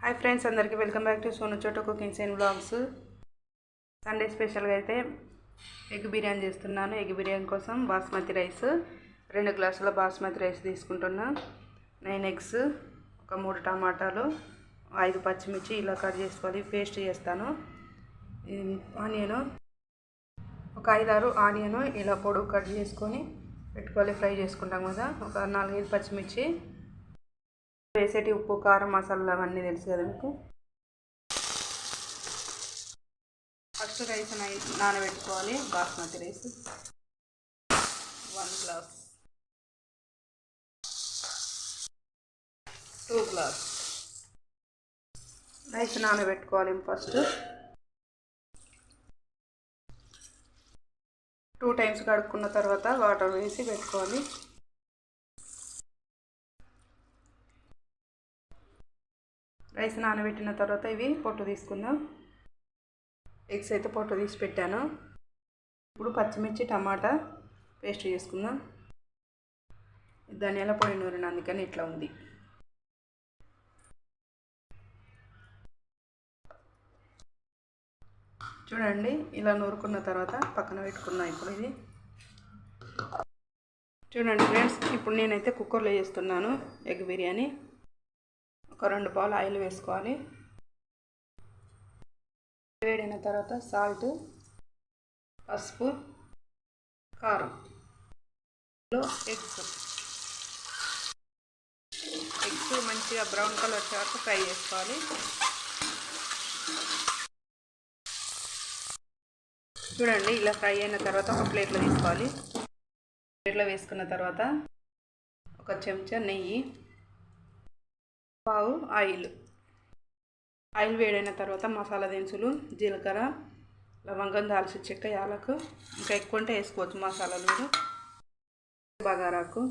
Hi friends అందరికీ welcome back to Sonu Chota cookings and blogs Sunday స్పెషల్గా అయితే egg biryani చేస్తున్నాను. ఎగ్ బిర్యానీ కోసం బాస్మతి రైస్ రెండు గ్లాసుల బాస్మతి రైస్ తీసుకుంటున్నా. నైన్ ఎగ్స్ ఒక మూడు టమాటాలు ఐదు పచ్చిమిర్చి ఇలా కట్ చేసుకోవాలి. పేస్ట్ చేస్తాను. ఆనియన్ ఒక ఐదారు ఆనియను ఇలా పొడుగు కట్ చేసుకొని పెట్టుకోవాలి. ఫ్రై చేసుకుంటాం కదా. ఒక నాలుగైదు పచ్చిమిర్చి వేసేటి ఉప్పు కారం మసాలా అవన్నీ తెలుసు కదా మీకు? ఫస్ట్ రైస్ నానబెట్టుకోవాలి basmati rice. One glass two glass rice నానబెట్టుకోవాలి ఫస్ట్. టూ టైమ్స్ కడుక్కున్న తర్వాత వాటర్ వేసి పెట్టుకోవాలి. రైస్ నానబెట్టిన తర్వాత ఇవి పొట్టు తీసుకుందాం. ఎగ్స్ అయితే పొట్టు తీసి పెట్టాను. ఇప్పుడు పచ్చిమిర్చి టమాటా పేస్ట్ చేసుకుందాం. ధనియాల పొడి నూరిన అందుకని ఇట్లా ఉంది. చూడండి ఇలా నూరుకున్న తర్వాత పక్కన పెట్టుకున్నాం ఇప్పుడు ఇది. చూడండి ఫ్రెండ్స్ ఇప్పుడు నేనైతే కుక్కర్లో చేస్తున్నాను ఎగ్ బిర్యానీ. ఒక రెండు పాలు ఆయిల్ వేసుకోవాలి. వేడిన తర్వాత సాల్ట్ పసుపు కారం. ఎగ్స్. ఎగ్స్ మంచిగా బ్రౌన్ కలర్ వచ్చే వరకు ఫ్రై చేసుకోవాలి. చూడండి ఇలా ఫ్రై అయిన తర్వాత ఒక ప్లేట్లో తీసుకోవాలి. ప్లేట్లో వేసుకున్న తర్వాత ఒక చెంచా నెయ్యి. పావు ఆయిల్. ఆయిల్ వేడైన తర్వాత మసాలా దినుసులు జీలకర్ర లవంగం దాల్చిన చెక్క యాలకు ఇంకా ఎక్కువ ఉంటే వేసుకోవచ్చు మసాలాలు బగారాకు.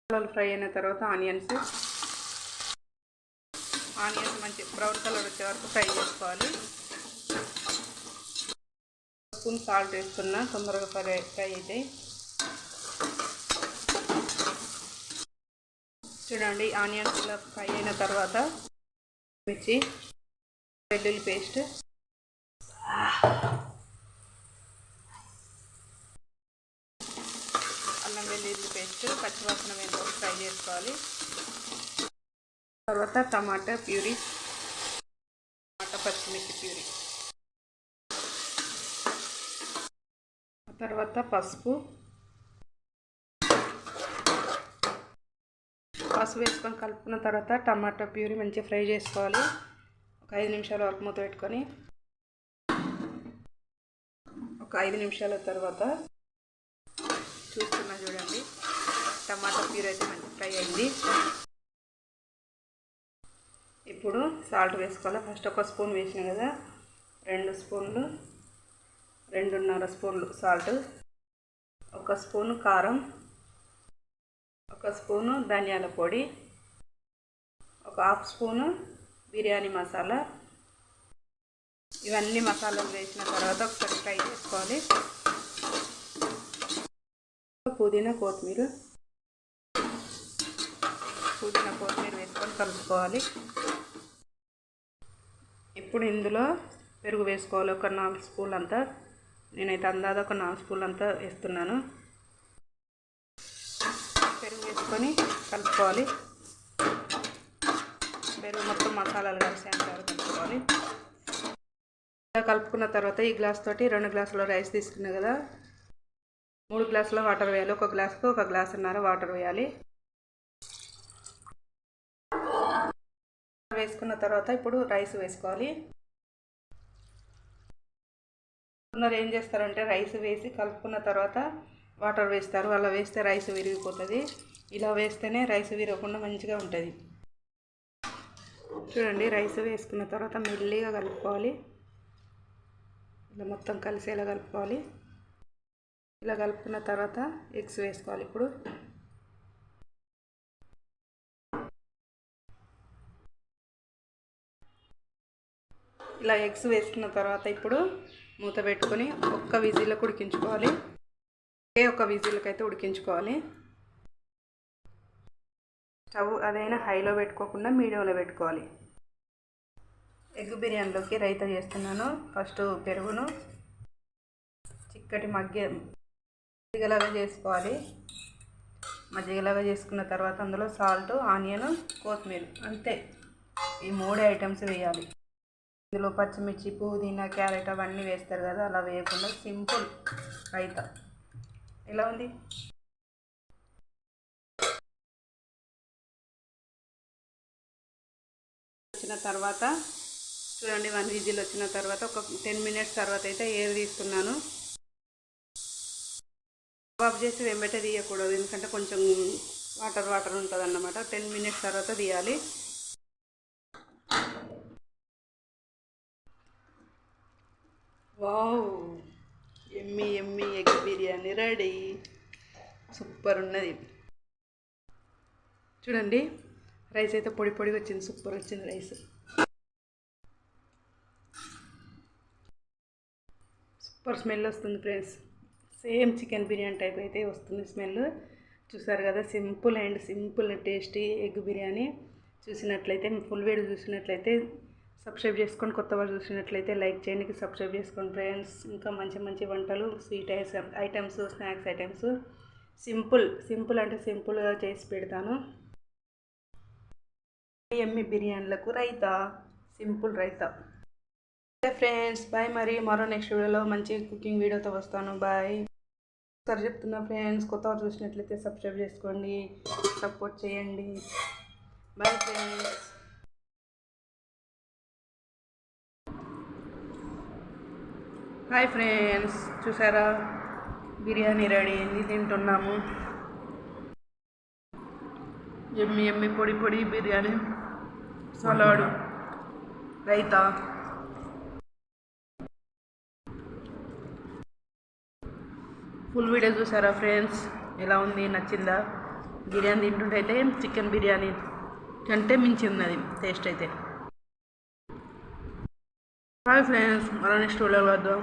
మసాలాలు ఫ్రై అయిన తర్వాత ఆనియన్స్. ఆనియన్స్ మంచి బ్రౌన్ కలర్ వచ్చే వరకు ఫ్రై చేసుకోవాలి. స్పూన్ సాల్ట్ వేస్తున్నా తొందరగా ఫ్రై ఫ్రై అవుతాయి చూడండి ఆనియన్స్ ఇలా ఫ్రై అయిన తర్వాత మిర్చి వెల్లుల్లి పేస్ట్. అల్లం వెల్లుల్లి పేస్ట్ పచ్చివాసన వేంతో ఫ్రై చేసుకోవాలి. తర్వాత టమాటా ప్యూరీ టమాటా పచ్చిమిర్చి ప్యూరీ. తర్వాత పసుపు. పసుపు వేసుకొని కలుపుకున్న తర్వాత టమాటా ప్యూరీ మంచిగా ఫ్రై చేసుకోవాలి. ఒక ఐదు నిమిషాల వరకు మూత పెట్టుకొని. ఒక ఐదు నిమిషాల తర్వాత చూస్తున్నా చూడండి. టమాటా ప్యూర్ అయితే మంచి ఫ్రై అయింది. ఇప్పుడు సాల్ట్ వేసుకోవాలి? ఫస్ట్ ఒక స్పూన్ వేసిన కదా? రెండు స్పూన్లు రెండున్నర స్పూన్లు సాల్ట్. ఒక స్పూన్ కారం ఒక స్పూను ధనియాల పొడి ఒక హాఫ్ స్పూను బిర్యానీ మసాలా. ఇవన్నీ మసాలాలు వేసిన తర్వాత ఒకసారి ఫ్రై చేసుకోవాలి. పుదీనా కొత్తిమీర. పుదీనా కొత్తిమీర వేసుకొని కలుపుకోవాలి. ఇప్పుడు ఇందులో పెరుగు వేసుకోవాలి. ఒక నాలుగు స్పూన్లు అంతా నేనైతే అందాదా ఒక నాలుగు స్పూన్లు అంతా వేస్తున్నాను. పెరుగు వేసుకొని కలుపుకోవాలి. పెరుగు మొత్తం మసాలాలు కలిసి అంటారు కలుపుకోవాలి. ఇలా కలుపుకున్న తర్వాత ఈ గ్లాస్ తోటి రెండు గ్లాసుల రైస్ తీసుకున్నా కదా. మూడు గ్లాసుల వాటర్ వేయాలి. ఒక గ్లాస్కి ఒక గ్లాస్ అన్నర వాటర్ వేయాలి. వేసుకున్న తర్వాత ఇప్పుడు రైస్ వేసుకోవాలి. కొందరు ఏం చేస్తారంటే రైస్ వేసి కలుపుకున్న తర్వాత వాటర్ వేస్తారు. అలా వేస్తే రైస్ విరిగిపోతుంది. ఇలా వేస్తేనే రైస్ విరగకుండా మంచిగా ఉంటుంది. చూడండి రైస్ వేసుకున్న తర్వాత మెల్లిగా కలుపుకోవాలి. ఇలా మొత్తం కలిసేలా కలుపుకోవాలి. ఇలా కలుపుకున్న తర్వాత ఎగ్స్ వేసుకోవాలి ఇప్పుడు. ఇలా ఎగ్స్ వేసుకున్న తర్వాత ఇప్పుడు మూత పెట్టుకొని ఒక్క విజిల్లో ఉడికించుకోవాలి ఒకే ఒక విజిల్కి అయితే ఉడికించుకోవాలి. స్టవ్ అదైనా హైలో పెట్టుకోకుండా మీడియంలో పెట్టుకోవాలి. ఎగ్ బిర్యానీలోకి రైతా చేస్తున్నాను. ఫస్ట్ పెరుగును చిక్కటి మగ్గ మజ్జిగలాగా చేసుకోవాలి. మజ్జిగలాగా చేసుకున్న తర్వాత అందులో సాల్ట్ ఆనియన్ కొత్తిమీర అంతే. ఈ మూడే ఐటమ్స్ వేయాలి. ఇందులో పచ్చిమిర్చి పుదీనా క్యారెట్ అవన్నీ వేస్తారు కదా అలా వేయకుండా సింపుల్ రైతా. ఎలా ఉంది? వచ్చిన తర్వాత చూడండి వన్ విజిల్ వచ్చిన తర్వాత ఒక టెన్ మినిట్స్ తర్వాత అయితే ఏర్ తీస్తున్నాను. బాబు చేసి వెంబటే తీయకూడదు ఎందుకంటే కొంచెం వాటర్ వాటర్ ఉంటుంది అన్నమాట టెన్ మినిట్స్ తర్వాత తీయాలి. వావ్! ఎమ్మి ఎమ్మి బిర్యానీ రెడీ. సూపర్ ఉన్నది. చూడండి రైస్ అయితే పొడి పొడిగా వచ్చింది సూపర్ వచ్చింది రైస్. సూపర్ స్మెల్ వస్తుంది friends. Same chicken biryani type అయితే వస్తుంది స్మెల్. చూసారు కదా simple and simple tasty egg biryani. చూసినట్లయితే ఫుల్ వేడి చూసినట్లయితే సబ్స్క్రైబ్ చేసుకొని కొత్త వారు చూసినట్లయితే లైక్ చేయండి సబ్స్క్రైబ్ చేసుకోండి ఫ్రెండ్స్. ఇంకా మంచి మంచి వంటలు sweet items snacks items. Simple simple అంటే సింపుల్గా చేసి పెడతాను. ఎమ్మి బిర్యానీలకు raita simple raita. Friends bye మరి. మరో నెక్స్ట్ వీడియోలో మంచి కుకింగ్ వీడియోతో వస్తాను. బాయ్. సరే చెప్తున్నా ఫ్రెండ్స్ కొత్త వారు చూసినట్లయితే సబ్స్క్రైబ్ చేసుకోండి సపోర్ట్ చేయండి. Bye friends. హాయ్ ఫ్రెండ్స్ చూసారా? బిర్యానీ రెడీ అయింది తింటున్నాము. ఎమ్మి ఎమ్మి పొడి పొడి biryani salad raita. Full video చూసారా ఫ్రెండ్స్? ఎలా ఉంది? నచ్చిందా? బిర్యానీ తింటుంటే అయితే చికెన్ బిర్యానీ కంటే మించింది అది టేస్ట్ అయితే. హాయ్ ఫ్రెండ్స్ మరో నెక్స్ట్ వీడియో వద్దాం